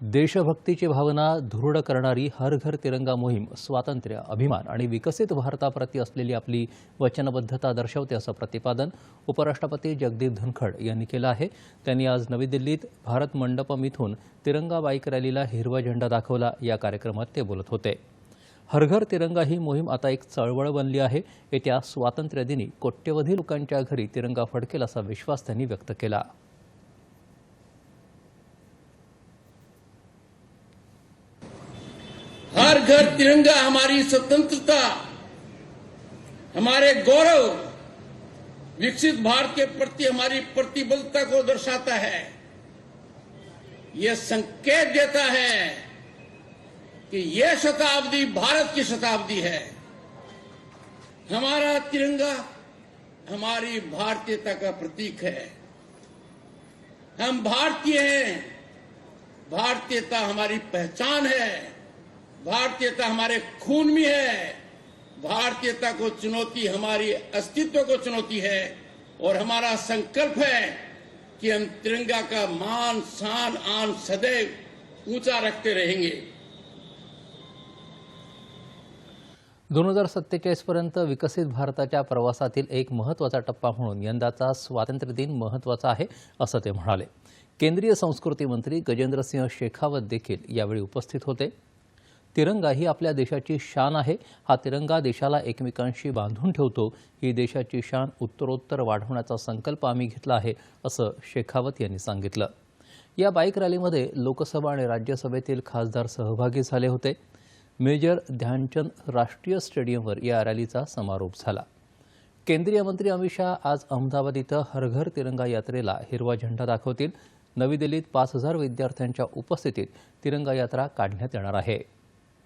देशभक्तीची भावना दृढ करणारी हर घर तिरंगा मोहीम स्वातंत्र्य अभिमान आणि विकसित भारताप्रती असलेली आपली वचनबद्धता दर्शवते असं प्रतिपादन उपराष्ट्रपती जगदीप धनखड यांनी केलं आहे. त्यांनी आज नवी दिल्लीत भारत मंडपम इथून तिरंगा बाईक रॅलीला हिरवा झेंडा दाखवला. या कार्यक्रमात ते बोलत होते. हर घर तिरंगा ही मोहीम आता एक चळवळ बनली आहे. येत्या स्वातंत्र्यदिनी कोट्यवधी लोकांच्या घरी तिरंगा फडकेल असा विश्वास त्यांनी व्यक्त केला. हर घर तिरंगा हमारी स्वतंत्रता, हमारे गौरव विकसित भारत के प्रति, हमारी प्रतिबद्धता को दर्शाता है। यह संकेत देता है कि यह शताब्दी भारत की शताब्दी है। हमारा तिरंगा हमारी भारतीयता का प्रतीक है। हम भारतीय हैं, भारतीयता हमारी पहचान है। भारतीयता हमारे खून में है। भारतीयता को चुनौती हमारी अस्तित्व को चुनौती है और हमारा संकल्प है कि हम तिरंगा का मान शान आन सदैव ऊंचा रखते रहेंगे। दोन हजार सत्तेचाळीसपर्यंत विकसित भारताच्या प्रवासातील एक महत्त्वाचा टप्पा म्हणून यंदाचा स्वातंत्र्य दिन महत्त्वाचा आहे असं ते म्हणाले. केंद्रीय संस्कृती मंत्री गजेंद्रसिंह शेखावत देखील यावेळी उपस्थित होते. तिरंगा ही आपल्या देशाची शान आहे. हा तिरंगा देशाला एकमेकांशी बांधून ठेवतो. ही देशाची शान उत्तरोत्तर वाढवण्याचा संकल्प आम्ही घेतला आहे असं शेखावत यांनी सांगितलं. या बाईक रॅलीमध्ये लोकसभा आणि राज्यसभेतील खासदार सहभागी झाले होते. मेजर ध्यानचंद राष्ट्रीय स्टेडियमवर या रॅलीचा समारोप झाला. केंद्रीय मंत्री अमित शहा आज अहमदाबाद इथं हरघर तिरंगा यात्रेला हिरवा झेंडा दाखवतील. नवी दिल्लीत पाच हजार विद्यार्थ्यांच्या उपस्थितीत तिरंगा यात्रा काढण्यात येणार आहे.